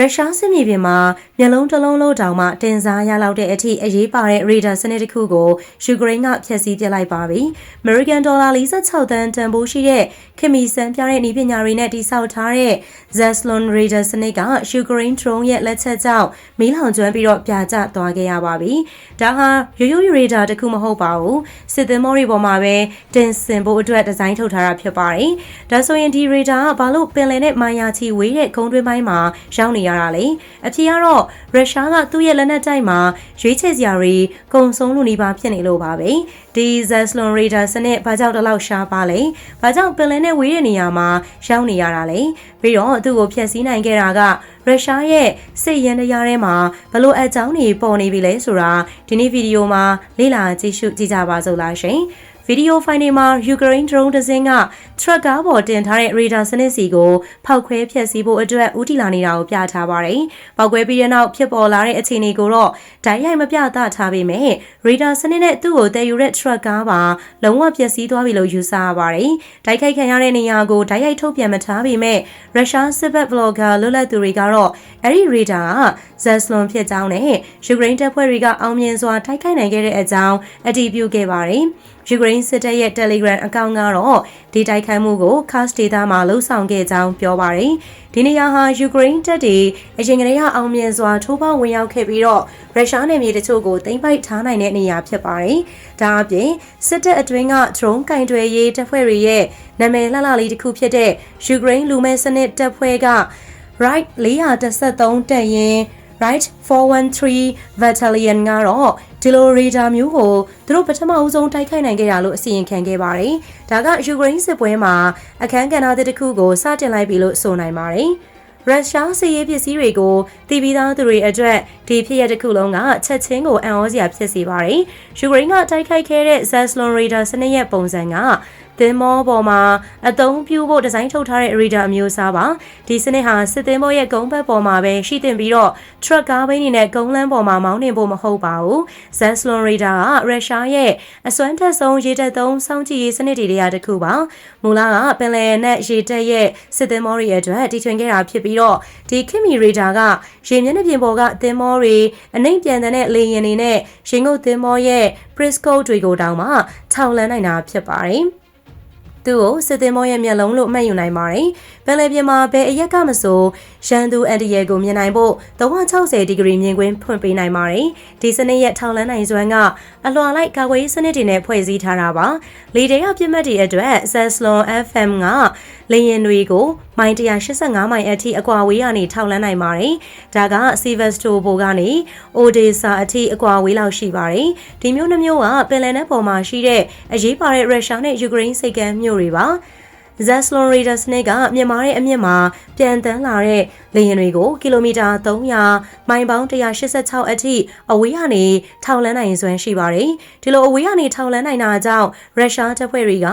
ရုရှားစစ်မြေပြင်မှာမျက်လုံးတစ်လုံးလုံးတောင်မှတင်စားရလောက်တဲ့အထိအရေးပါတဲ့ရေဒါစနစ်တစ်ခုကိုယူကရိန်းကဖျက်ဆီးပစ်လိုက်ပါပြီ။ American Dollar 46တန်တန်ဖိုးရှိတဲ့ခင်မီစံပြတဲ့ဤပညာတွေနဲ့တိစောက်ထားတဲ့ Zaslon Radar စနစ်ကယူကရိန်း drone ရဲ့လက်ချက်ကြောင့်မီးလောင်ကျွမ်းပြီးတော့ပြာကျသွားခဲ့ရပါပြီ။ဒါဟာရိုးရိုးရေဒါတစ်ခုမဟုတ်ပါဘူး။စစ်သင်္ဘောတွေပေါ်မှာပဲတင်ဆင်ဖို့အတွက်ဒီဇိုင်းထုတ်ထားတာဖြစ်ပါတယ်။ဒါဆိုရင်ဒီရေဒါကဘာလို့ပင်လယ်နဲ့မိုင်ယာချီဝေးတဲ့ကုန်းတွင်းပိုင်းမှာရောက်နေရတာလဲအဖြေကတော့ရုရှားကသူ့ရဲ့လက်နက်တိုက်မှာရွေးချယ်စရာတွေကုံဆုံးလူနေပါဖြစ်နေလို့ပါပဲဒီ Zaslon Radar စနစ်ဘာကြောင့်တလောက်ရှားပါလဲဘာကြောင့်ပင်လယ်နဲ့ဝေးတဲ့နေရာမှာရောက်နေရတာလဲပြီးတော့သူ့ကိုဖျက်ဆီးနိုင်ခဲ့တာကရုရှားရဲ့စစ်ရန်တရားထဲမှာဘလို့အကြောင်းတွေပေါ်နေပြီလဲဆိုတာဒီနေ့ဗီဒီယိုမှာလေ့လာကြည့်ရှုကြည့်ကြပါစို့လားရှင် ဗီဒီယိုဖိုင်တွေမှာယူကရိန်း drone တစ်စင်းက truck ကားပေါ်တင်ထားတဲ့ radar စနစ်စီကိုဖောက်ခွဲဖျက်ဆီးဖို့အတွက်ဦးတည်လာနေတာကိုပြထားပါတယ်။ပောက်ကွဲပြီးတဲ့နောက်ဖြစ်ပေါ်လာတဲ့အခြေအနေကိုတော့ဓာတ်ရိုက်မပြသထားပေမဲ့ radar စနစ်နဲ့သူ့ကိုတည်ယူတဲ့ truck ကားပါလုံးဝပျက်စီးသွားပြီလို့ယူဆရပါတယ်။ဓာတ်ခိုက်ခံရတဲ့နေရာကိုဓာတ်ရိုက်ထုတ်ပြန်မထားပေမဲ့ရုရှားစစ်ဘက် blogger လွတ်လပ်သူတွေကတော့အဲ့ဒီ radar က Zaslon ဖြစ်ကြောင်းနဲ့ယူကရိန်းတပ်ဖွဲ့တွေကအောင်မြင်စွာတိုက်ခိုက်နိုင်ခဲ့တဲ့အကြောင်းအတည်ပြုခဲ့ပါတယ်။ ယူကရိန်းစစ်တပ်ရဲ့ Telegram အကောင့်ကတော့ဒီတိုက်ခိုက်မှုကို Cast Data မှာလှုပ်ဆောင်ခဲ့ကြောင်းပြောပါတယ်။ဒီနေရာဟာယူကရိန်းတပ်တွေအရင်ကတည်းကအောင်မြင်စွာထိုးပေါက်ဝင်ရောက်ခဲ့ပြီးတော့ရုရှားနယ်မြေတချို့ကိုသိမ်းပိုက်ထားနိုင်တဲ့နေရာဖြစ်ပါတယ်။ဒါအပြင်စစ်တပ်အတွင်းက drone ကင်တွယ်ရေးတပ်ဖွဲ့တွေရဲ့နာမည်လှလှလေးတစ်ခုဖြစ်တဲ့ယူကရိန်းလူမဲစနစ်တပ်ဖွဲ့က right 413တပ်ရင် right 413 battalion ကတော့ဒီလိုရေဒါမျိုးကိုသူတို့ပထမအဦးဆုံးတိုက်ခိုက်နိုင်ခဲ့တာလို့အစီရင်ခံခဲ့ပါတယ်။ဒါကယူကရိန်းစစ်ပွဲမှာအခန်းကဏ္ဍတစ်ခုကိုစတင်လိုက်ပြီလို့ဆိုနိုင်ပါတယ်။ရုရှားစစ်ရေးပစ္စည်းတွေကိုတည်ပြီးသားသူတွေအတွက်ဒီဖြစ်ရတစ်ခုလုံးကချက်ချင်းကိုအံ့ဩစရာဖြစ်စေပါတယ်။ယူကရိန်းကတိုက်ခိုက်ခဲ့တဲ့ Zaslon Radar စနစ်ရဲ့ပုံစံက သင်္ဘောပေါ်မှာအသုံးပြုဖို့ဒီဇိုင်းထုတ်ထားတဲ့ radar အမျိုးအစားပါဒီစနစ်ဟာစစ်သင်္ဘောရဲ့ကုန်းဘက်ပေါ်မှာပဲရှိတင်ပြီးတော့ truck ကားဘီးတွေနဲ့ကုန်းလမ်းပေါ်မှာမောင်းနှင်ဖို့မဟုတ်ပါဘူး Zaslon radar ကရုရှားရဲ့အစွမ်းထက်ဆုံးရေတပ်သုံးစောင့်ကြည့်ရေးစနစ်တွေတည်းတစ်ခုပါမူလကပင်လယ်နဲ့ရေတပ်ရဲ့စစ်သင်္ဘောတွေအတွက်တီထွင်ခဲ့တာဖြစ်ပြီးတော့ဒီခင်မီ radar ကရေမျက်နှာပြင်ပေါ်ကသင်္ဘောတွေအနှိမ့်ပြန်တဲ့လေယာဉ်တွေနဲ့ရေငုပ်သင်္ဘောရဲ့ Prisco တွေကိုတောင်မှထောင်လန်းနိုင်တာဖြစ်ပါတယ် သူ့ကိုစစ်သင်္ဘောရဲ့မျက်လုံးလို့မှတ်ယူနိုင်ပါတယ်။ပင်လယ်ပြင်မှာဘယ်အရက်ကမဆိုရန်သူအန်တီရဲကိုမြင်နိုင်ဖို့360ဒီဂရီမြင်ကွင်းဖွင့်ပေးနိုင်ပါတယ်။ဒီစနစ်ရဲ့ထောင်လန်းနိုင်စွမ်းကအလွှာလိုက်ကာကွယ်ရေးစနစ်တွေနဲ့ဖွဲ့စည်းထားတာပါ။လေတဲရပြစ်မှတ်တွေအတွက် Zeslon FM က လေယာဉ်တွေကိုမိုင်185မိုင်အထိအကွာဝေးကနေထောက်လန်းနိုင်ပါတယ်။ဒါက Sevastopol ကနေ Odessa အထိအကွာဝေးလောက်ရှိပါတယ်။ဒီမျိုးနှမျိုးကပင်လယ်နက်ပေါ်မှာရှိတဲ့အရေးပါတဲ့ရုရှားနဲ့ယူကရိန်းစိတ်ကမ်းမြို့တွေပါ။ Zaslon Radar စနစ်ကမြန်မာရဲ့အမြင့်မှာပြန်တန်းလာတဲ့လေယာဉ်တွေကိုကီလိုမီတာ300မိုင်ပေါင်း186အထိအဝေးကနေထောက်လန်းနိုင်စွမ်းရှိပါတယ်။ဒီလိုအဝေးကနေထောက်လန်းနိုင်တာကြောင့်ရုရှားတပ်ဖွဲ့တွေက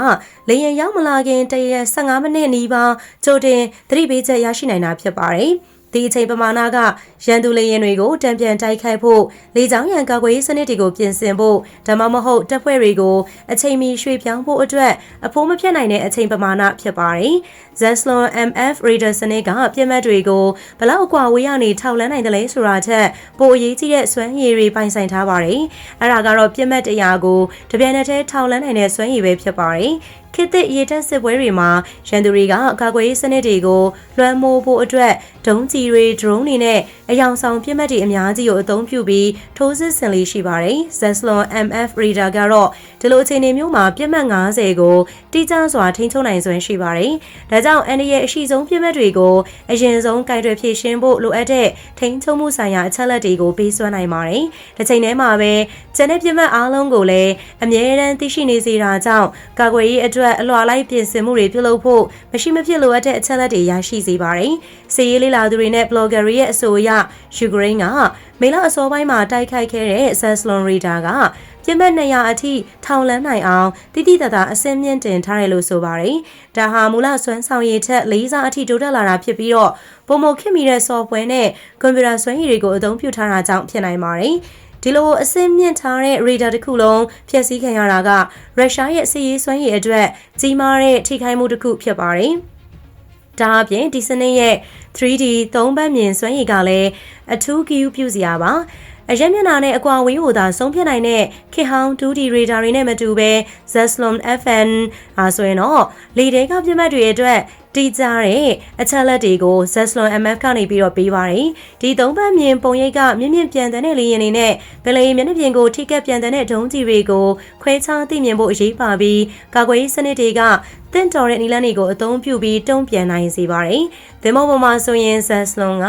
လေယာဉ်ရောက်မလာခင်တရက်15မိနစ်နီးပါးကြိုတင်သတိပေးချက်ရရှိနိုင်တာဖြစ်ပါတယ်။ ဒီအချိန်ပမာဏကရန်သူလေယာဉ်တွေကိုတံပြန်တိုက်ခိုက်ဖို့လေကြောင်းရန်ကာကွယ်ရေးစနစ်တွေကိုပြင်ဆင်ဖို့ဒါမှမဟုတ်တပ်ဖွဲ့တွေကိုအချိန်မီရွှေ့ပြောင်းဖို့အတွက်အဖိုးမဖြတ်နိုင်တဲ့အချိန်ပမာဏဖြစ်ပါတယ်။ Zeslon MF Radar စနစ်ကပြစ်မှတ်တွေကိုဘလောက်အကွာဝေးရနေထောက်လန်းနိုင်တယ်လဲဆိုတာချက်ပိုအရေးကြီးတဲ့စွမ်းရည်တွေပိုင်ဆိုင်ထားပါတယ်။အဲ့ဒါကတော့ပြစ်မှတ်တရားကိုတပြိုင်နက်တည်းထောက်လန်းနိုင်တဲ့စွမ်းရည်ပဲဖြစ်ပါတယ်။ ခေတ်သစ်ရေတပ်စစ်ပွဲတွေမှာရန်သူတွေကကာကွယ်ရေးစနစ်တွေကိုလွှမ်းမိုးဖို့အတွက်ဒုံးကျည်တွေ drone တွေနဲ့အယောင်ဆောင်ပြစ်မှတ်တွေအများကြီးကိုအသုံးပြုပြီးထိုးစစ်ဆင်လေးရှိပါတယ်။ Zeslon MF Radar ကတော့ ဒီလိုအခြေအနေမျိုးမှာပြစ်မှတ်90ကိုတိကျစွာထိန်းချုပ်နိုင်စွမ်းရှိပါတယ်။ဒါကြောင့်အန်ဒီရဲ့အရှိဆုံးပြစ်မှတ်တွေကိုအရင်ဆုံးကင်တွယ်ဖြည့်ရှင်းဖို့လိုအပ်တဲ့ထိန်းချုပ်မှုဆိုင်ရာအချက်လက်တွေကိုပေးစွမ်းနိုင်ပါတယ်။တစ်ချိန်တည်းမှာပဲကျန်တဲ့ပြစ်မှတ်အားလုံးကိုလည်းအမြဲတမ်းသိရှိနေစေတာကြောင့်ကာကွယ်ရေးအတွက်အလွှာလိုက်ပြင်ဆင်မှုတွေပြုလုပ်ဖို့မရှိမဖြစ်လိုအပ်တဲ့အချက်လက်တွေရရှိစေပါတယ်။စီရေးလေးလာသူတွေနဲ့ blogger တွေရဲ့အဆိုအရယူကရိန်းကမေလအစောပိုင်းမှာတိုက်ခိုက်ခဲ့တဲ့ Zaslon Radar က ပြင်းမဲ့200အထိထောင်လန်းနိုင်အောင်တိတိတသားအစင်းမြင့်တင်ထားတယ်လို့ဆိုပါတယ်။ဒါဟာမူလဆွမ်းဆောင်ရည်ချက်လေးစားအထိတိုးတက်လာတာဖြစ်ပြီးတော့ပုံမခင်မီတဲ့ software နဲ့ကွန်ပျူတာစွမ်းရည်တွေကိုအသုံးပြုထားတာကြောင့်ဖြစ်နိုင်ပါတယ်။ဒီလိုအစင်းမြင့်ထားတဲ့ radar တစ်ခုလုံးဖျက်ဆီးခံရတာကရုရှားရဲ့စစ်ရေးစွမ်းရည်အတွက်ကြီးမားတဲ့ထိခိုက်မှုတစ်ခုဖြစ်ပါတယ်။ဒါအပြင်ဒီစနစ်ရဲ့ 3D သုံးဘက်မြင်စွမ်းရည်ကလည်းအထူးဂရုပြုစရာပါ အရက်မျက်နှာနဲ့အကွာဝေးကိုသာဆုံးဖြတ်နိုင်တဲ့ခေတ်ဟောင်း 2D radar တွေနဲ့မတူဘဲ Zeslon FN အားဆိုရင်တော့လေတဲကပြတ်မှတ်တွေအတွက် တီးကြတဲ့အချက်လက်တွေကို Zeslon MF ကနေပြီးတော့ပေးပါတယ်။ဒီသုံးပတ်မြင်ပုံရိပ်ကမြင့်မြင့်ပြန်တဲ့လေရင်တွေနဲ့ပလီမျက်နှာပြင်ကိုထိကက်ပြန်တဲ့ဒုံးကြီးတွေကိုခွဲခြားသိမြင်ဖို့အရေးပါပြီးကာကွယ်ရေးစနစ်တွေကတင့်တော်တဲ့နီလန်းတွေကိုအသုံးပြုပြီးတုံ့ပြန်နိုင်စေပါတယ်။ဒီမောပေါ်မှာဆိုရင် Zeslon က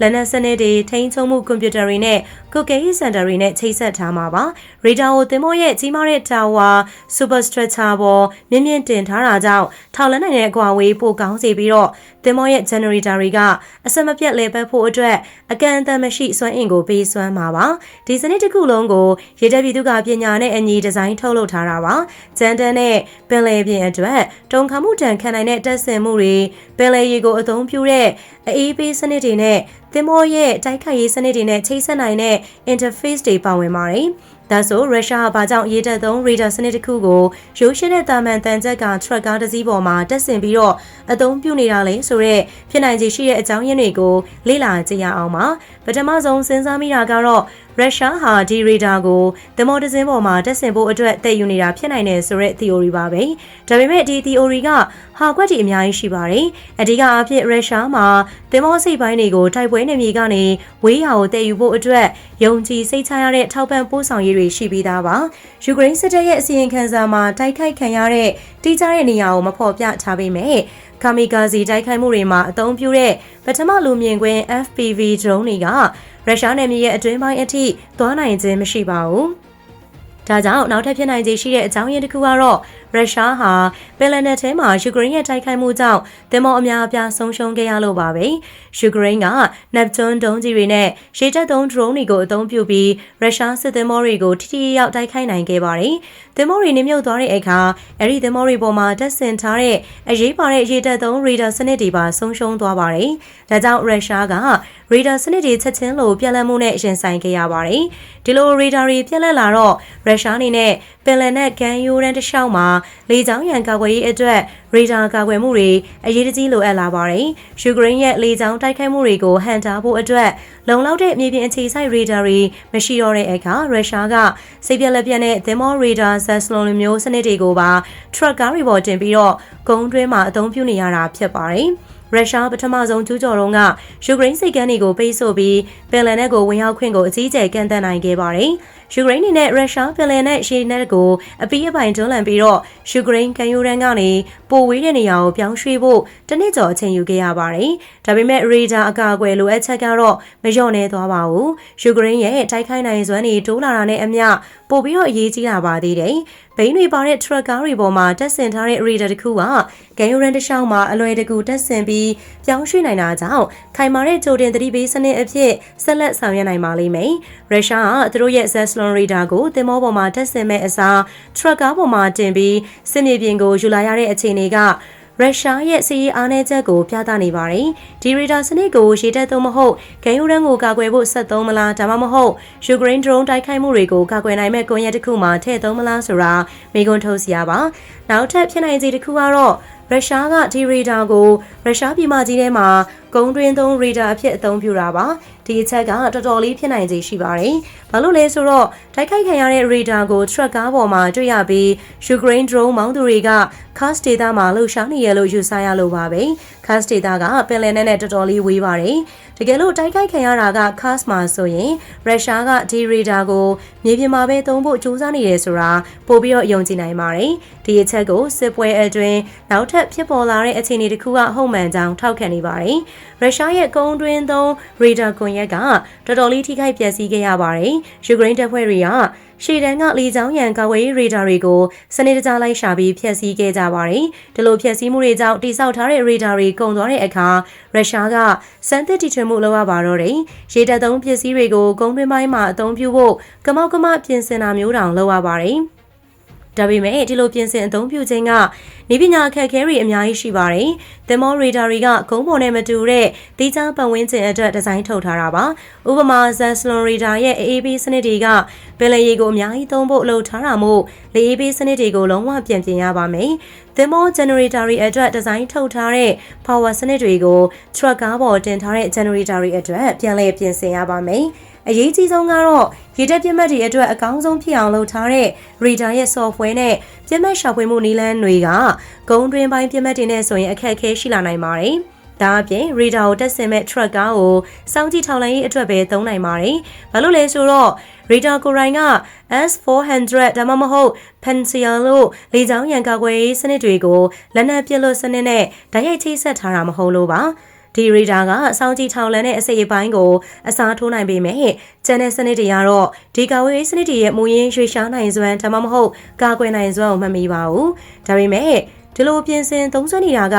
လက်နက်စနစ်တွေထိန်းချုပ်မှုကွန်ပျူတာတွေနဲ့ကုတ်ကဲရေးစင်တာတွေနဲ့ချိတ်ဆက်ထားမှာပါ။ radar ကိုသင်္ဘောရဲ့ကြီးမားတဲ့ tower superstructure ပေါ်မြင့်မြင့်တင်ထားတာကြောင့်ထောက်လန်းနိုင်တဲ့အကွာဝေးပိုကောင်းစေပြီးတော့သင်္ဘောရဲ့ generator တွေကအဆက်မပြတ်လဲပတ်ဖို့အတွက်အကန့်အသတ်မရှိစွမ်းအင်ကိုပေးစွမ်းမှာပါ။ဒီစနစ်တစ်ခုလုံးကိုရေတပ်ပြည်သူကပညာနဲ့အညီဒီဇိုင်းထုတ်လုပ်ထားတာပါ။ဂျန်တန်နဲ့ပင်လယ်ပြင်အတွက်တုံခါမှုတန်ခံနိုင်တဲ့တက်ဆင်မှုတွေပင်လယ်ရေကိုအသုံးပြုတဲ့အေးပေးစနစ်တွေနဲ့သင်္ဘောရဲ့တိုက်ခိုက်ရေးစနစ်တွေနဲ့ချိတ်ဆက်နိုင်တဲ့ interface တွေပါဝင်ပါတယ်။ ဒါဆိုရုရှားကဘာကြောင့်ရေတပ်သုံးရေဒါစနစ်တစ်ခုကိုရိုးရှင်းတဲ့တာမန်တန်ချက်ကထရက်ကားတစ်စီးပေါ်မှာတက်ဆင်ပြီးတော့အသုံးပြုနေတာလေဆိုတော့ဖြစ်နိုင်ခြေရှိတဲ့အကြောင်းရင်းတွေကိုလေ့လာကြည့်ရအောင်ပါပထမဆုံးစဉ်းစားမိတာကတော့ ရုရှားဟာဒီရေဒါကိုသမောတစင်းပေါ်မှာတက်ဆင်ဖို့အတွက်တည်ယူနေတာဖြစ်နိုင်တယ်ဆိုတဲ့ theory ပါပဲဒါပေမဲ့ဒီ theory ကဟာကွက်တီအများကြီးရှိပါတယ်အဓိကအဖြစ်ရုရှားမှာသမောစိတ်ပိုင်းတွေကိုတိုက်ပွဲနေမြေကနေဝေးရာကိုတည်ယူဖို့အတွက်ယုံကြည်စိတ်ချရတဲ့ထောက်ပံ့ပို့ဆောင်ရေးတွေရှိပြီးသားပါယူကရိန်းစစ်တပ်ရဲ့အစီရင်ခံစာမှာတိုက်ခိုက်ခံရတဲ့တိကျတဲ့နေရာကိုမဖော်ပြထားပေမဲ့ကာမီကာဇီတိုက်ခိုက်မှုတွေမှာအသုံးပြုတဲ့ပထမလူမြင်ကွင်း FPV drone တွေက ရုရှားနယ်မြေရဲ့အတွင်းပိုင်းအထိသွားနိုင်ခြင်းမရှိပါဘူး။ဒါကြောင့်နောက်ထပ်ဖြစ်နိုင်ခြေရှိတဲ့အကြောင်းရင်းတစ်ခုကတော့ရုရှားဟာပယ်လန်နယ်ထဲမှာယူကရိန်းရဲ့တိုက်ခိုက်မှုကြောင့်တင်မောအများအပြားဆုံးရှုံးခဲ့ရလို့ပါပဲ။ယူကရိန်းက Neptune ဒုံးကြီးတွေနဲ့ရှေ့တပ်သုံး drone တွေကိုအသုံးပြုပြီးရုရှားစစ်သင်္ဘောတွေကိုထိထိရောက်တိုက်ခိုက်နိုင်ခဲ့ပါတယ်။ သင်္ဘောတွေနစ်မြုပ်သွားတဲ့အခါအဲ့ဒီသင်္ဘောတွေပေါ်မှာတပ်ဆင်ထားတဲ့အရေးပါတဲ့ရေတပ်သုံး radar စနစ်တွေပါဆုံးရှုံးသွားပါတယ်။ဒါကြောင့်ရုရှားက radar စနစ်တွေချက်ချင်းလိုပြက်လက်မှုနဲ့ရင်ဆိုင်ခဲ့ရပါတယ်။ဒီလို radar တွေပြက်လက်လာတော့ရုရှားအနေနဲ့ပင်လယ်နဲ့ကန်ယိုရန်တစ်လျှောက်မှာလေကြောင်းရန်ကာကွယ်ရေးအတွက် ရေဒါကာကွယ်မှုတွေအရေးတကြီးလိုအပ်လာပါတယ်။ယူကရိန်းရဲ့လေကြောင်းတိုက်ခိုက်မှုတွေကိုဟန်တာဖို့အတွက်လုံလောက်တဲ့မြေပြင်အခြေစိုက်ရေဒါတွေမရှိတော့တဲ့အခါရုရှားကစိတ်ပြက်လက်ပြက်နဲ့သင်္ဘောရေဒါဇက်စလွန်လိုမျိုးစနစ်တွေကိုပါထရက်ကားတွေပေါ်တင်ပြီးတော့ကုန်းတွင်းမှာအသုံးပြုနေရတာဖြစ်ပါတယ်။ရုရှားပထမဆုံးကျူးကျော်တုန်းကယူကရိန်းစိတ်ကမ်းတွေကိုပိတ်ဆို့ပြီးပင်လယ်နက်ကိုဝင်ရောက်ခွင့်ကိုအကြီးအကျယ်ကန့်သတ်နိုင်ခဲ့ပါတယ်။ ယူကရိန်းအနေနဲ့ရုရှားပင်လယ်နက်ရှေ့နက်ကိုအပီးအပိုင်တွန်းလှန်ပြီးတော့ယူကရိန်းကန်ယူရန်ကနေပိုဝေးတဲ့နေရာကိုပြောင်းရွှေ့ဖို့တနစ်ကျော်အချိန်ယူခဲ့ရပါတယ်။ဒါပေမဲ့ရေဒါအကာအကွယ်လိုအပ်ချက်ကတော့မလျော့နေသွားပါဘူး။ယူကရိန်းရဲ့တိုက်ခိုက်နိုင်စွမ်းတွေတိုးလာတာနဲ့အမျှပိုပြီးတော့အရေးကြီးလာပါသေးတယ်။ဘိန်းတွေပါတဲ့ထရက်ကားတွေပေါ်မှာတက်ဆင်ထားတဲ့ရေဒါတစ်ခုကဂန်ယူရန်တစ်လျှောက်မှာအလွယ်တကူတက်ဆင်ပြီးပြောင်းရွှေ့နိုင်တာကြောင့်ခိုင်မာတဲ့ကြိုတင်သတိပေးစနစ်အဖြစ်ဆက်လက်ဆောင်ရွက်နိုင်ပါလိမ့်မယ်။ရုရှားကသူတို့ရဲ့ Zeslon radar ကိုသင်္ဘောပေါ်မှာတက်ဆင်မဲ့အစားထရက်ကားပေါ်မှာတင်ပြီးစစ်မြေပြင်ကိုယူလာရတဲ့အခြေအနေက ရုရှားရဲ့စီးရီးအားနည်းချက်ကိုပြသနေပါတယ်။ဒီရီဒါစနစ်ကိုရေတပ်သုံးမဟုတ်ဂန်ယူရန်ကိုကာကွယ်ဖို့ဆက်သုံးမလားဒါမှမဟုတ်ယူကရိန်းဒရုန်းတိုက်ခိုက်မှုတွေကိုကာကွယ်နိုင်မဲ့ကွန်ရက်တစ်ခုမှထည့်သုံးမလားဆိုတာမေးခွန်းထုတ်စရာပါ။နောက်ထပ်ဖြစ်နိုင်ခြေတစ်ခုကတော့ရုရှားကဒီရေဒါကိုရုရှားပြည်မကြီးထဲမှာ ကုန်းတွင်းသုံးရေဒါအဖြစ်အသုံးပြုတာပါဒီအချက်ကတော်တော်လေးဖြစ်နိုင်ခြေရှိပါတယ်ဘာလို့လဲဆိုတော့တိုက်ခိုက်ခံရတဲ့ရေဒါကိုထရက်ကားပေါ်မှာတွေ့ရပြီးယူကရိန်းဒရုန်းမောင်းသူတွေက cast data မှာလှုပ်ရှားနေရလို့ယူဆရလို့ပါပဲ cast data ကပင်လယ်နဲ့တော်တော်လေးဝေးပါတယ်တကယ်လို့တိုက်ခိုက်ခံရတာက cast မှာဆိုရင်ရုရှားကဒီရေဒါကိုမြေပြင်မှာပဲသုံးဖို့ကြိုးစားနေတယ်ဆိုတာပို့ပြီးတော့ယုံကြည်နိုင်ပါတယ်ဒီအချက်ကိုစစ်ပွဲအတွင်းနောက်ထပ်ဖြစ်ပေါ်လာတဲ့အခြေအနေတစ်ခုကဟုတ်မှန်ကြောင်းထောက်ခံနေပါတယ်ရုရှားရဲ့ကုန်းတွင်းသုံးရေဒါကွန်ရက်ကတော်တော်လေးထိခိုက်ပျက်စီးခဲ့ရပါတယ်ယူကရိန်းတပ်ဖွဲ့တွေကရှေ့တန်းကလေကြောင်းရန်ကာဝေးရေဒါတွေကိုစနစ်တကျလိုက်ရှာပြီးဖျက်ဆီးခဲ့ကြပါတယ်။ဒီလိုဖျက်ဆီးမှုတွေကြောင့်တိစောက်ထားတဲ့ရေဒါတွေကုန်သွားတဲ့အခါရုရှားကစမ်းသစ်တီထွင်မှုလုပ်ရပါတော့တယ်။ရေတပ်သုံးပစ္စည်းတွေကိုကုန်းတွင်းပိုင်းမှာအသုံးပြုဖို့ကမောက်ကမပြင်ဆင်တာမျိုးတောင်လုပ်ရပါတယ်။ ဒါပေမဲ့ဒီလိုပြင်ဆင်အသုံးပြုခြင်းကနေပညာအခက်အခဲတွေအများကြီးရှိပါတယ်။သင်္ဘောရေဒါတွေကကုန်းပေါ်နဲ့မတူတဲ့တိကျပတ်ဝန်းကျင်အတွက်ဒီဇိုင်းထုတ်ထားတာပါ။ဥပမာ Zeslon radar ရဲ့ AAB စနစ်တွေကပင်လယ်ရေကိုအများကြီးသုံးဖို့အလုပ်ထားတာမို့လေ AB စနစ်တွေကိုလုံးဝပြင်ပြင်ရပါမယ်။ သင်္ဘော generator တွေအတွက်ဒီဇိုင်းထုတ်ထားတဲ့ power စနစ်တွေကို truck ကားပေါ်တင်ထားတဲ့ generator တွေအတွက်ပြန်လည်ပြင်ဆင်ရပါမယ်။အရေးကြီးဆုံးကတော့ရေတက်ပြတ်မှတ်တွေအတွက်အကောင်းဆုံးဖြစ်အောင်လုပ်ထားတဲ့ radar ရဲ့ software နဲ့ပြတ်မှတ်ရှာဖွေမှုနည်းလမ်းတွေကဂုံတွင်ပိုင်းပြတ်မှတ်တွေနဲ့ဆိုရင်အခက်အခဲရှိလာနိုင်ပါတယ်။ ဒါအပြင် radar ကိုတက်ဆင်မဲ့ truck ကားကိုစောင့်ကြည့်ထောက်လှမ်းရေးအတွက်ပဲသုံးနိုင်ပါတယ်။ဘာလို့လဲဆိုတော့ radar ကိုရိုင်းက S400 ဒါမှမဟုတ် Pencil လို့လေကြောင်းရန်ကာကွယ်ရေးစနစ်တွေကိုလက်နက်ပစ်လို့စနစ်နဲ့ဓာတ်ရိုက်ချိတ်ဆက်ထားတာမဟုတ်လို့ပါ။ဒီရေဒါကအစောင့်ကြည့်ထောင်လန်းတဲ့အစိပ်အပိုင်းကိုအစားထိုးနိုင်ပေမဲ့ကျန်တဲ့စနစ်တွေကတော့ဒီကာဝေးစနစ်တွေရဲ့မူရင်းရွှေရှားနိုင်စွမ်းဒါမှမဟုတ်ကာကွယ်နိုင်စွမ်းကိုမမီပါဘူး။ဒါပေမဲ့ဒီလိုပြင်ဆင်သုံးစွဲနေတာက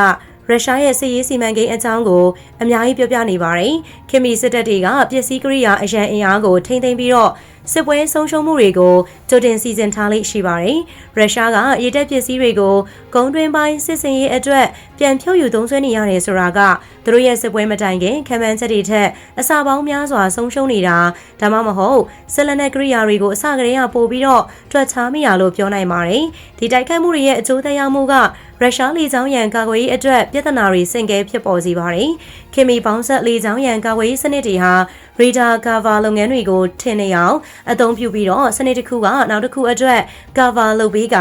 ရုရှားရဲ့စစ်ရေးစီမံကိန်းအကြောင်းကိုအများကြီးပြောပြနေပါတယ်။ခင်မီစစ်တပ်တွေကပစ္စည်းကိရိယာအရန်အင်အားကိုထိမ့်သိမ်းပြီးတော့ စစ်ပွဲဆုံးရှုံးမှုတွေကိုကြိုတင်စီစဉ်ထားလိမ့်ရှိပါတယ်။ရုရှားကရေတပ်ပစ္စည်းတွေကိုဂုံတွင်ပိုင်းစစ်စင်ရေးအတွက်ပြန်ဖြုတ်ယူသုံးစွဲနေရတယ်ဆိုတာကသူတို့ရဲ့စစ်ပွဲမတိုင်ခင်ခံမှန်းချက်တွေထက်အစာပေါင်းများစွာဆုံးရှုံးနေတာဒါမှမဟုတ်ဆက်လက်နဲ့ကိရိယာတွေကိုအစကတည်းကပို့ပြီးတော့တွက်ချမိရလို့ပြောနိုင်ပါတယ်။ဒီတိုက်ခိုက်မှုတွေရဲ့အကျိုးသက်ရောက်မှုကရုရှားလေကြောင်းရန်ကာကွယ်ရေးအတွက်ပြဿနာတွေဆင့်ကဲဖြစ်ပေါ်စေပါတယ်။ခင်မီပေါင်းဆက်လေကြောင်းရန်ကာကွယ်ရေးစနစ်တွေဟာ ရေဒါကာဗာလုပ်ငန်းတွေကိုထင်နေအောင်အသုံးပြုပြီးတော့စနစ်တစ်ခုကနောက်တစ်ခုအတွက်ကာဗာလုပ်ပေးက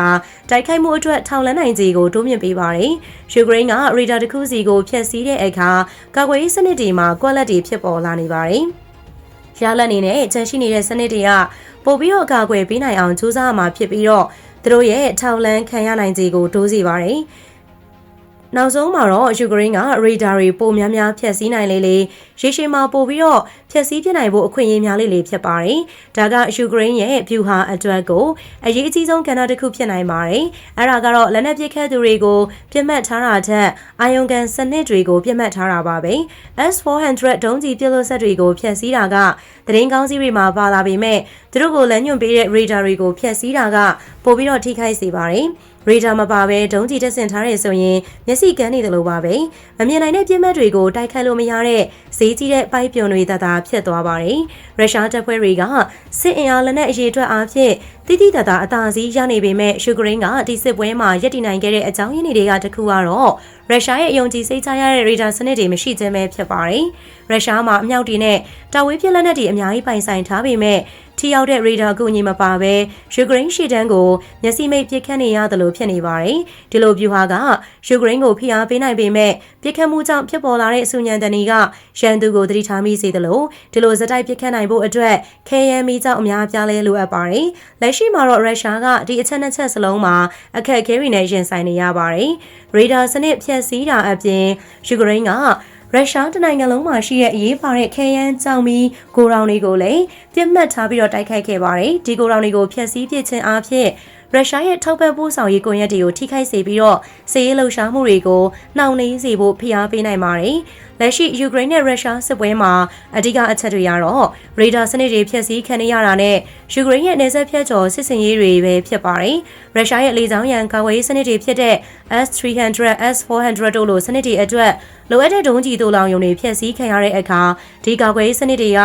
တိုက်ခိုက်မှုအတွက်ထောင်လန်းနိုင်ခြေကိုတိုးမြင့်ပေးပါတယ်။ယူကရိန်းကရေဒါတစ်ခုစီကိုဖျက်ဆီးတဲ့အခါကာကွယ်ရေးစနစ်တွေမှာကွက်လက်တွေဖြစ်ပေါ်လာနေပါတယ်။ရလက်နေနဲ့ချန်ရှိနေတဲ့စနစ်တွေကပို့ပြီးတော့အကာအကွယ်ပေးနိုင်အောင်စူးစမ်းမှာဖြစ်ပြီးတော့သူတို့ရဲ့ထောက်လန်းခံရနိုင်ခြေကိုတိုးစေပါတယ်။နောက်ဆုံးမှာတော့ယူကရိန်းကရေဒါတွေပိုများများဖျက်ဆီးနိုင်လေလေရေရှည်မှာပို့ပြီးတော့ဖျက်ဆီးပြနိုင်ဖို့အခွင့်အရေးများလေးလေးဖြစ်ပါတယ်။ဒါကယူကရိန်းရဲ့ဗျူဟာအတွက်ကိုအရေးအကြီးဆုံးကဏ္ဍတစ်ခုဖြစ်နိုင်ပါတယ်။အဲ့ဒါကတော့လက်နက်ပစ်ခတ်သူတွေကိုပြစ်မှတ်ထားတာထက်အာယုံကန်စနစ်တွေကိုပြစ်မှတ်ထားတာပါပဲ။ S400 ဒုံးကျည်ပြစ်လို့ဆက်တွေကိုဖျက်ဆီးတာကသတင်းကောင်းစီးတွေမှာပါလာပေမဲ့သူတို့ကိုလမ်းညွှန်ပေးတဲ့ရေဒါတွေကိုဖျက်ဆီးတာကပိုပြီးတော့ထိခိုက်စေပါတယ်။ရေဒါမပါဘဲဒုံးကျည်တက်ဆင်ထားတဲ့ဆိုရင်မျက်စိကန်းနေတယ်လို့ပါပဲမမြင်နိုင်တဲ့ပြင်းမက်တွေကိုတိုက်ခတ်လို့မရတဲ့ဈေးကြီးတဲ့ပိုက်ပြုံတွေတသာဖြစ်သွားပါတယ်ရုရှားတပ်ဖွဲ့တွေကစစ်အင်အားလက်နက်အရေးအတွက်အားဖြင့်တိတိတသာအသာစီးရနေပေမဲ့ယူကရိန်းကဒီစစ်ပွဲမှာရပ်တည်နိုင်ခဲ့တဲ့အကြောင်းရင်းတွေကတခုကတော့ရုရှားရဲ့အယုံကြည်စိတ်ချရတဲ့ရေဒါစနစ်တွေမရှိခြင်းပဲဖြစ်ပါတယ်ရုရှားမှာအမြောက်တွေနဲ့တာဝေးပြလက်နက်တွေအများကြီးပိုင်ဆိုင်ထားပေမဲ့ထိရောက်တဲ့ရေဒါကူညီမပါဘဲယူကရိန်းရှီတန်းကိုမျက်စိမိတ်ပြစ်ခတ်နေရတယ်လို့ဖြစ်နေပါတယ်။ဒီလိုဗျူဟာကယူကရိန်းကိုဖိအားပေးနိုင်ပေမဲ့ပြစ်ခတ်မှုကြောင့်ဖြစ်ပေါ်လာတဲ့အဆူညံတဏီကရန်သူကိုသတိထားမိစေတယ်လို့ဒီလိုစတိုက်ပြစ်ခတ်နိုင်ဖို့အတွက်ခဲယမ်းမီကြောင့်အများပြားလဲလိုအပ်ပါတယ်။လက်ရှိမှာတော့ရုရှားကဒီအချက်နှစ်ချက်စလုံးမှာအခက်အခဲတွေနဲ့ရင်ဆိုင်နေရပါတယ်။ရေဒါစနစ်ဖြည့်ဆည်းတာအပြင်ယူကရိန်းကရုရှားတနိုင်ငံလုံးမှာရှိတဲ့အရေးပါတဲ့ခဲယမ်းကြောင်မီဂိုရောင်တွေကိုလည်းပြစ်မှတ်ထားပြီးတော့တိုက်ခိုက်ခဲ့ပါတယ်။ဒီဂိုရောင်တွေကိုဖျက်ဆီးပစ်ခြင်းအပြင် ရုရှားရဲ့ထောက်ပံ့ပို့ဆောင်ရေးကွန်ရက်တွေကိုထိခိုက်စေပြီးတော့စစ်ရေးလှုပ်ရှားမှုတွေကိုနှောင့်နှေးစေဖို့ဖိအားပေးနိုင်ပါတယ်။လက်ရှိယူကရိန်းနဲ့ရုရှားစစ်ပွဲမှာအဓိကအချက်တွေကတော့ရေဒါစနစ်တွေဖျက်ဆီးခံရတာနဲ့ယူကရိန်းရဲ့နေဆက်ဖြတ်ကျော်စစ်စင်ရေးတွေပဲဖြစ်ပါတယ်။ရုရှားရဲ့လေကြောင်းရန်ကာကွယ်ရေးစနစ်တွေဖြစ်တဲ့ S300, S400 တို့လိုစနစ်တွေအတွက်လိုအပ်တဲ့ဒုံးကျည်တို့လောင်ယုံတွေဖျက်ဆီးခံရတဲ့အခါဒီကာကွယ်ရေးစနစ်တွေက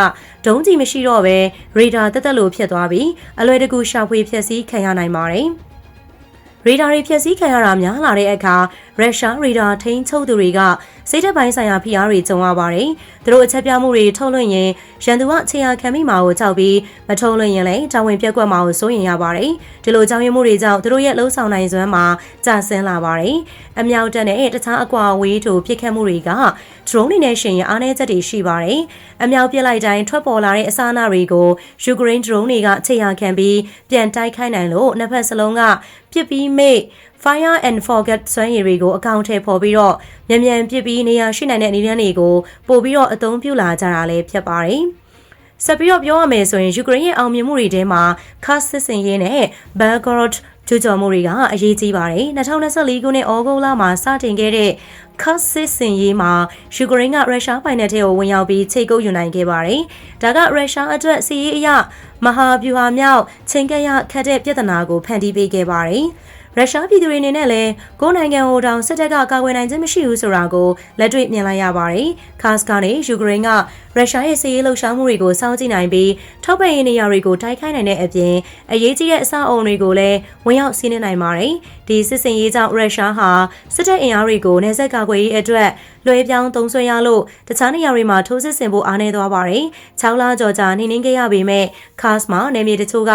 ဒုံးကျည်မရှိတော့ဘဲရေဒါတက်တက်လို့ဖြစ်သွားပြီးအလွယ်တကူရှာဖွေဖျက်ဆီးခံရနိုင်ပါတယ်။ရေဒါတွေဖျက်ဆီးခံရတာများလာတဲ့အခါရုရှားရေဒါထိန်းချုပ်သူတွေက စိတ်ဓာတ်ပိုင်းဆိုင်ရာဖိအားတွေကြုံရပါတယ်။သူတို့အချက်ပြမှုတွေထုတ်လွှင့်ရင်ရန်သူကခြေရာခံမိမှာကိုကြောက်ပြီးမထုတ်လွှင့်ရင်လည်းတာဝန်ပြက်ကွက်မှာကိုစိုးရင်ရပါတယ်။ဒီလိုကြောင်ရမှုတွေကြောင့်သူတို့ရဲ့လှုပ်ဆောင်နိုင်စွမ်းမှာကျဆင်းလာပါတယ်။အမြောက်တက်တဲ့တခြားအကွာဝေးတို့ပြစ်ခတ်မှုတွေက drone တွေနဲ့ရှင်ရအားနည်းချက်တွေရှိပါတယ်။အမြောက်ပြစ်လိုက်တိုင်းထွက်ပေါ်လာတဲ့အစားအနာတွေကိုယူကရိန်း drone တွေကခြေရာခံပြီးပြန်တိုက်ခိုက်နိုင်လို့နှစ်ဖက်စလုံးကပြစ်ပြီးမိတ် Fire and Forget စွမ်းရည်တွေကိုအကောင့်ထဲပေါ်ပြီးတော့မြန်မြန်ပြစ်ပြီးနေရာရှိနိုင်တဲ့အနေနဲ့တွေကိုပို့ပြီးတော့အသုံးပြုလာကြတာလည်းဖြစ်ပါတယ်။ဆက်ပြီးတော့ပြောရမယ်ဆိုရင်ယူကရိန်းရဲ့အောင်မြင်မှုတွေထဲမှာခါစစ်စင်ရေးနဲ့ Belgorod ကျူးကျော်မှုတွေကအရေးကြီးပါတယ်။2024ခုနှစ်ဩဂုတ်လမှာစတင်ခဲ့တဲ့ခတ်စစ်စင်ရေးမှာယူကရိန်းကရုရှားပိုင်နက်ထဲကိုဝင်ရောက်ပြီးချိတ်ကုပ်ယူနိုင်ခဲ့ပါတယ်။ဒါကရုရှားအတွက်စီးရေးအရမဟာဗျူဟာမြောက်ချိန်ကရခတ်တဲ့ပြဿနာကိုဖန်တီးပေးခဲ့ပါတယ်။ ရုရှားပြည်သူတွေအနေနဲ့လည်းကိုယ်နိုင်ငံဟိုတောင်စစ်တပ်ကကာကွယ်နိုင်ခြင်းမရှိဘူးဆိုတာကိုလက်တွေ့မြင်လိုက်ရပါတယ်။ခါစကနေယူကရိန်းကရုရှားရဲ့စစ်ရေးလှုပ်ရှားမှုတွေကိုစောင့်ကြည့်နိုင်ပြီးထောက်ပံ့ရေးနေရာတွေကိုတိုက်ခိုက်နိုင်တဲ့အပြင်အရေးကြီးတဲ့အဆောက်အအုံတွေကိုလည်းဝင်ရောက်စီးနင်းနိုင်ပါတယ်။ဒီစစ်စင်ရေးကြောင့်ရုရှားဟာစစ်တပ်အင်အားတွေကိုနေဆက်ကာကွယ်ရေးအတွက် လွှဲပြောင်းသုံးစွဲရလို့တခြားနေရာတွေမှာထိုးစစ်ဆင်ဖို့အားနည်းသွားပါတယ်။6လကျော်ကြာနေနှင်းခဲ့ရပေမဲ့ခါစမှာနယ်မြေတချို့က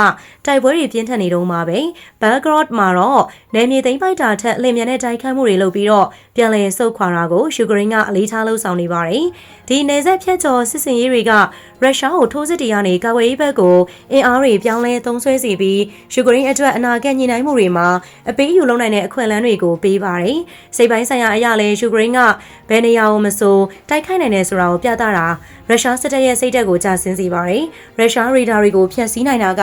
တိုက်ပွဲတွေပြင်းထန်နေတော့မှာပဲ။ Belgrade မှာတော့နယ်မြေသိမ်းပိုက်တာထက်လင်မြန်တဲ့တိုက်ခိုက်မှုတွေလုပ်ပြီးတော့ပြန်လည်ဆုတ်ခွာတာကိုယူကရိန်းကအလေးထားလှုံ့ဆော်နေပါတယ်။ဒီနယ်စပ်ဖြတ်ကျော်စစ်စင်ရေးတွေကရုရှားကိုထိုးစစ်တရားနေကာကွယ်ရေးဘက်ကိုအင်အားတွေပြောင်းလဲသုံးဆွဲစီပြီးယူကရိန်းအတွက်အနာဂတ်ညှိနှိုင်းမှုတွေမှာအပေးယူလုပ်နိုင်တဲ့အခွင့်အလမ်းတွေကိုပေးပါတယ်။စိတ်ပိုင်းဆိုင်ရာအရာလဲယူကရိန်းကဘယ်နေရာကိုမဆိုတိုက်ခိုက်နိုင်တယ်ဆိုတာကိုပြသတာရုရှားစစ်တပ်ရဲ့စိတ်ဓာတ်ကိုကြာဆင်းစေပါတယ်။ရုရှားရေဒါတွေကိုဖျက်ဆီးနိုင်တာက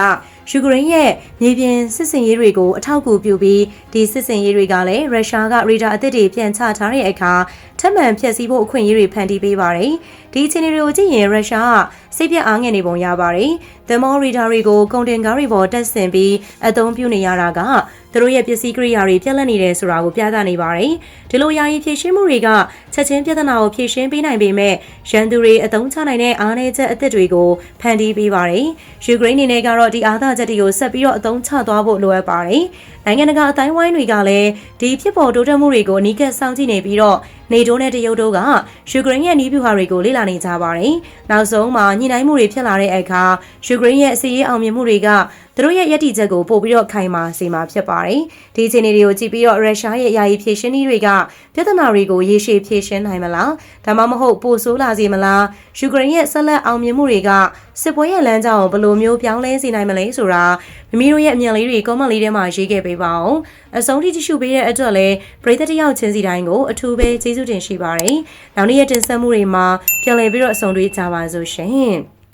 ယူကရိန်းရဲ့မြေပြင်စစ်စင်ရေးတွေကိုအထောက်အကူပြုပြီးဒီစစ်စင်ရေးတွေကလည်းရုရှားကရေဒါအသစ်တွေပြန်ချထားတဲ့အခါထပ်မံဖျက်ဆီးဖို့အခွင့်အရေးတွေဖန်တီးပေးပါတယ်။ဒီအခြေအနေတွေကိုကြည့်ရင်ရုရှားကစိတ်ပြတ်အားငယ်နေပုံရပါတယ်။သမောရီဒါတွေကိုကုန်တင်ကားတွေပေါ်တက်ဆင်ပြီးအသုံးပြုနေရတာက သူတို့ရဲ့ပစ္စည်းကိရိယာတွေပြက်လက်နေတယ်ဆိုတာကိုပြသနေပါတယ်။ဒီလိုယာယီဖြည့်ရှင်းမှုတွေကချက်ချင်းပြဿနာကိုဖြည့်ရှင်းပေးနိုင်ပေမဲ့ရန်သူတွေအသုံးချနိုင်တဲ့အားနည်းချက်အသစ်တွေကိုဖန်တီးပေးပါတယ်။ယူကရိန်းအနေနဲ့ကတော့ဒီအားသာချက်တွေကိုဆက်ပြီးတော့အသုံးချသွားဖို့လိုအပ်ပါတယ်။ နိုင်ငံတကာအတိုင်းဝိုင်းတွေကလည်းဒီဖြစ်ပေါ်တိုးတက်မှုတွေကိုအနီးကပ်စောင့်ကြည့်နေပြီးတော့နေတိုးနဲ့တရုတ်တို့ကယူကရိန်းရဲ့နီးဗျူဟာတွေကိုလေ့လာနေကြပါတယ်။နောက်ဆုံးမှာညှိနှိုင်းမှုတွေဖြစ်လာတဲ့အခါယူကရိန်းရဲ့အစီအရေးအောင်မြင်မှုတွေကသူတို့ရဲ့ရည်တည်ချက်ကိုပို့ပြီးတော့ခိုင်မာစေမှာဖြစ်ပါတယ်။ဒီအခြေအနေတွေကိုကြည့်ပြီးတော့ရုရှားရဲ့ယာယီဖြည့်ရှင်းနည်းတွေကပြဿနာတွေကိုရေရှည်ဖြည့်ရှင်းနိုင်မလား။ဒါမှမဟုတ်ပိုဆိုးလာစေမလား။ယူကရိန်းရဲ့ဆက်လက်အောင်မြင်မှုတွေက စစ်ပွဲရဲ့လမ်းကြောင်းကိုဘယ်လိုမျိုးပြောင်းလဲစေနိုင်မလဲဆိုတာမိမိတို့ရဲ့အမြင်လေးတွေ comment လေးထဲမှာရေးခဲ့ပေးပါအောင်။အဆုံးထိကြည့်ရှုပေးတဲ့အတွက်လည်းပရိသတ်တယောက်ချင်းစီတိုင်းကိုအထူးပဲကျေးဇူးတင်ရှိပါတယ်။နောက်နေ့ရက်တင်ဆက်မှုတွေမှာပြန်လည်ပြီးတော့အဆုံးတွေ့ကြပါစို့ရှင်။